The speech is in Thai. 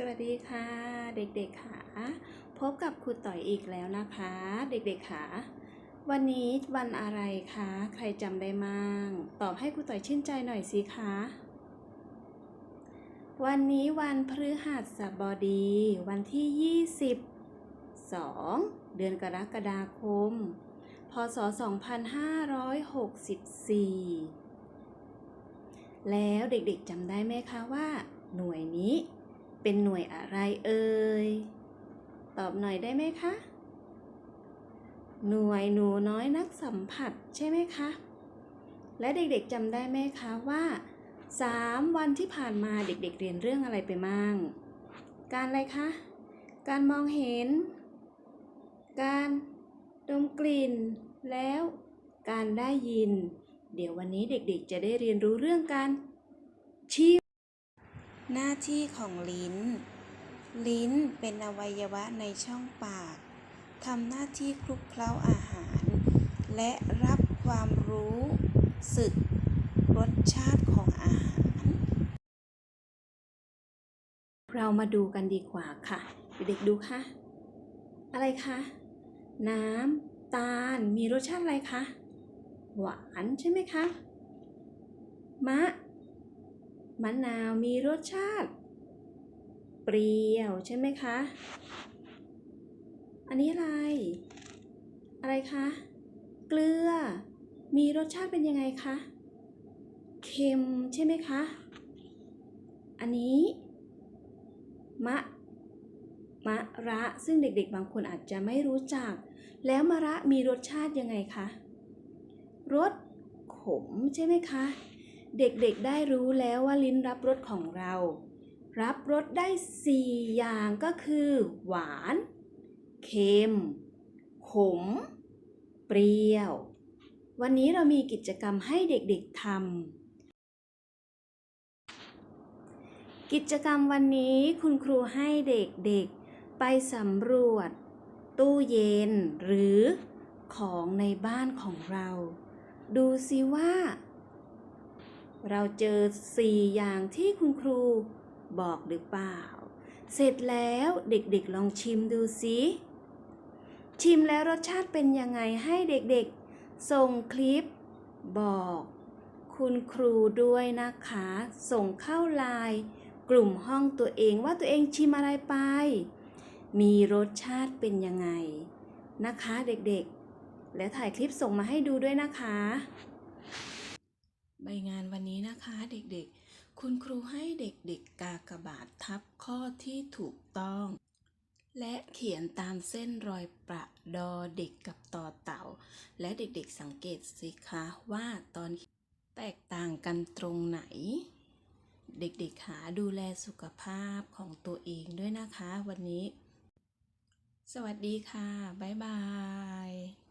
สวัสดีค่ะ เด็กๆค่ะ พบกับครูต่อยอีกแล้วนะคะ เด็กๆค่ะ วันนี้วันอะไรคะ ใครจำได้มั่งตอบให้ครูต่อยชื่นใจหน่อยสิคะ วันนี้วันพฤหัสบดี วันที่ 22 เดือนกรกฎาคม พศ 2564 แล้วเด็กๆจำได้ไหมคะว่า หน่วยนี้ เป็นหน่วยอะไรเอ่ย ตอบหน่อยได้ไหมคะ หน่วยหนูน้อยนักสัมผัสใช่ไหมคะ และเด็กๆจำได้ไหมคะว่า 3 วันที่ผ่านมาเด็กๆเรียนเรื่องอะไรไปมั่ง การอะไรคะ การมองเห็น การดมกลิ่น แล้วการได้ยิน เดี๋ยววันนี้เด็กๆจะได้เรียนรู้เรื่องการชิม หน้าที่ของลิ้น ลิ้นเป็นอวัยวะในช่องปากทำหน้าที่คลุกเคล้าอาหาร และรับความรู้สึกรสชาติของอาหาร เรามาดูกันดีกว่าค่ะ เด็กๆดูค่ะ อะไรคะน้ำตาลมีรสชาติอะไรคะหวานใช่ไหมคะมะ มะนาวมีรสชาติ เปรี้ยวใช่ไหมคะ อันนี้อะไร อะไรคะ เกลือ มีรสชาติเป็นยังไงคะ เค็มใช่ไหมคะ อันนี้ มะ มะระซึ่งเด็กๆ บางคนอาจจะไม่รู้จัก แล้วมะระมีรสชาติยังไงคะ รสขมใช่ไหมคะ เด็กๆได้รู้แล้วว่าลิ้นรับรสของเรา รับรสได้ 4 อย่างก็คือ หวาน เค็ม ขม เปรี้ยว วันนี้เรามีกิจกรรมให้เด็กๆทำกิจกรรมวันนี้คุณครูให้เด็กๆ ไปสำรวจ ตู้เย็นหรือของในบ้านของเรา ดูซิว่า เราเจอ4อย่างที่คุณครูบอกหรือเปล่า เสร็จแล้วเด็กๆลองชิมดูสิชิมแล้วรสชาติเป็นยังไงให้เด็กๆ ส่งคลิปบอก คุณครูด้วยนะคะ ส่งเข้าไลน์กลุ่มห้องตัวเองว่าตัวเองชิมอะไรไป มีรสชาติเป็นยังไงนะคะเด็กๆ แล้วถ่ายคลิปส่งมาให้ดูด้วยนะคะ ใบงานวันนี้นะคะเด็กๆ คุณครูให้เด็กๆ กากบาททับข้อที่ถูกต้อง และเขียนตามเส้นรอยประดอเด็กกับต่อเต่า และเด็กๆสังเกตสิคะว่าตอนแตกต่างกันตรงไหน เด็กๆหาดูแลสุขภาพของตัวเองด้วยนะคะวันนี้ สวัสดีค่ะ บ๊ายบาย